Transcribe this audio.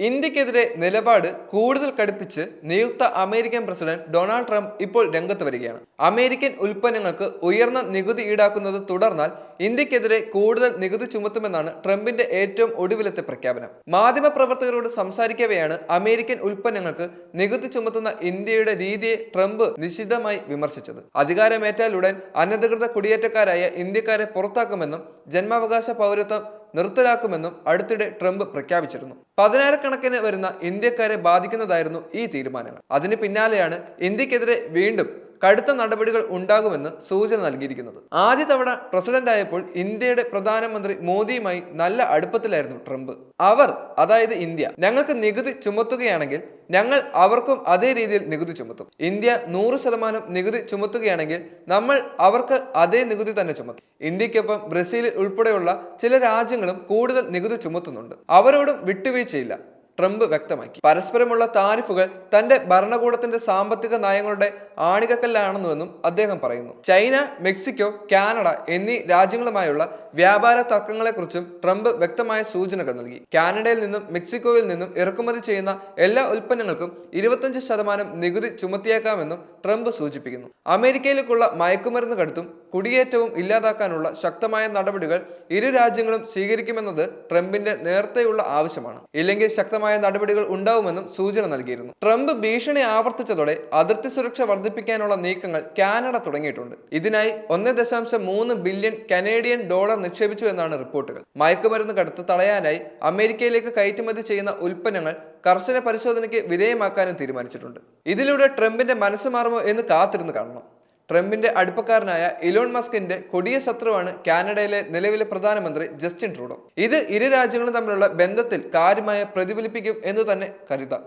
ഇന്ത്യക്കെതിരെ നിലപാട് കൂടുതൽ കടുപ്പിച്ച് നിയുക്ത അമേരിക്കൻ പ്രസിഡന്റ് ഡൊണാൾഡ് ട്രംപ് ഇപ്പോൾ രംഗത്ത് വരികയാണ്. അമേരിക്കൻ ഉൽപ്പന്നങ്ങൾക്ക് ഉയർന്ന നികുതി ഈടാക്കുന്നത് തുടർന്നാൽ ഇന്ത്യക്കെതിരെ കൂടുതൽ നികുതി ചുമത്തുമെന്നാണ് ട്രംപിന്റെ ഏറ്റവും ഒടുവിലത്തെ പ്രഖ്യാപനം. മാധ്യമപ്രവർത്തകരോട് സംസാരിക്കവെയാണ് അമേരിക്കൻ ഉൽപ്പന്നങ്ങൾക്ക് നികുതി ചുമത്തുന്ന ഇന്ത്യയുടെ രീതിയെ ട്രംപ് നിശിതമായി വിമർശിച്ചത്. അധികാരമേറ്റാലുടൻ അനധികൃത കുടിയേറ്റക്കാരായ ഇന്ത്യക്കാരെ പുറത്താക്കുമെന്നും ജന്മാവകാശ പൗരത്വം നിർത്തലാക്കുമെന്നും അടുത്തിടെ ട്രംപ് പ്രഖ്യാപിച്ചിരുന്നു. പതിനായിരക്കണക്കിന് വരുന്ന ഇന്ത്യക്കാരെ ബാധിക്കുന്നതായിരുന്നു ഈ തീരുമാനങ്ങൾ. അതിന് പിന്നാലെയാണ് ഇന്ത്യക്കെതിരെ വീണ്ടും കടുത്ത നടപടികൾ ഉണ്ടാകുമെന്ന് സൂചന നൽകിയിരിക്കുന്നത്. ആദ്യ തവണ പ്രസിഡന്റ് ആയപ്പോൾ ഇന്ത്യയുടെ പ്രധാനമന്ത്രി മോദിയുമായി നല്ല അടുപ്പത്തിലായിരുന്നു ട്രംപ്. അവർ അതായത് ഇന്ത്യ ഞങ്ങൾക്ക് നികുതി ചുമത്തുകയാണെങ്കിൽ ഞങ്ങൾ അവർക്കും അതേ രീതിയിൽ നികുതി ചുമത്തും. ഇന്ത്യ നൂറ് ശതമാനം നികുതി ചുമത്തുകയാണെങ്കിൽ നമ്മൾ അവർക്ക് അതേ നികുതി തന്നെ ചുമത്തും. ഇന്ത്യക്കൊപ്പം ബ്രസീലിൽ ഉൾപ്പെടെയുള്ള ചില രാജ്യങ്ങളും കൂടുതൽ നികുതി ചുമത്തുന്നുണ്ട്. അവരോടും വിട്ടുവീഴ്ചയില്ല. ട്രംപ് വ്യക്തമാക്കി. പരസ്പരമുള്ള താരിഫുകൾ തന്റെ ഭരണകൂടത്തിന്റെ സാമ്പത്തിക നയങ്ങളുടെ ആണികക്കല്ലാണെന്നുവെന്നും അദ്ദേഹം പറയുന്നു. ചൈന മെക്സിക്കോ കാനഡ എന്നീ രാജ്യങ്ങളുമായുള്ള വ്യാപാര തർക്കങ്ങളെക്കുറിച്ചും ട്രംപ് വ്യക്തമായ സൂചനകൾ നൽകി. കാനഡയിൽ നിന്നും മെക്സിക്കോയിൽ നിന്നും ഇറക്കുമതി ചെയ്യുന്ന എല്ലാ ഉൽപ്പന്നങ്ങൾക്കും ഇരുപത്തഞ്ച് ശതമാനം നികുതി ചുമത്തിയേക്കാമെന്നും ട്രംപ് സൂചിപ്പിക്കുന്നു. അമേരിക്കയിലേക്കുള്ള മയക്കുമരുന്ന് കടത്തും കുടിയേറ്റവും ഇല്ലാതാക്കാനുള്ള ശക്തമായ നടപടികൾ ഇരു രാജ്യങ്ങളും സ്വീകരിക്കുമെന്നത് ട്രംപിന്റെ നേരത്തെയുള്ള ആവശ്യമാണ്. ഇല്ലെങ്കിൽ ശക്തമായ നടപടികൾ ഉണ്ടാവുമെന്നും സൂചന നൽകിയിരുന്നു. ട്രംപ് ഭീഷണി ആവർത്തിച്ചതോടെ അതിർത്തി സുരക്ഷ വർദ്ധിപ്പിക്കാനുള്ള നീക്കങ്ങൾ കാനഡ തുടങ്ങിയിട്ടുണ്ട്. ഇതിനായി ഒന്ന് ദശാംശം മൂന്ന് ബില്യൺ കനേഡിയൻ ഡോളർ നിക്ഷേപിച്ചു എന്നാണ് റിപ്പോർട്ടുകൾ. മയക്കുമരുന്ന് കടത്ത് തടയാനായി അമേരിക്കയിലേക്ക് കയറ്റുമതി ചെയ്യുന്ന ഉൽപ്പന്നങ്ങൾ കർശന പരിശോധനയ്ക്ക് വിധേയമാക്കാനും തീരുമാനിച്ചിട്ടുണ്ട്. ഇതിലൂടെ ട്രംപിന്റെ മനസ്സ് മാറുമോ എന്ന് കാത്തിരുന്ന് കാണണം. ട്രംപിന്റെ അടുപ്പക്കാരനായ ഇലോൺ മസ്കിന്റെ കൊടിയ ശത്രുവാണ് കാനഡയിലെ നിലവിലെ പ്രധാനമന്ത്രി ജസ്റ്റിൻ ട്രൂഡോ. ഇത് ഇരു രാജ്യങ്ങളും തമ്മിലുള്ള ബന്ധത്തിൽ കാര്യമായ പ്രതിഫലിപ്പിക്കും എന്ന് തന്നെ കരുതാം.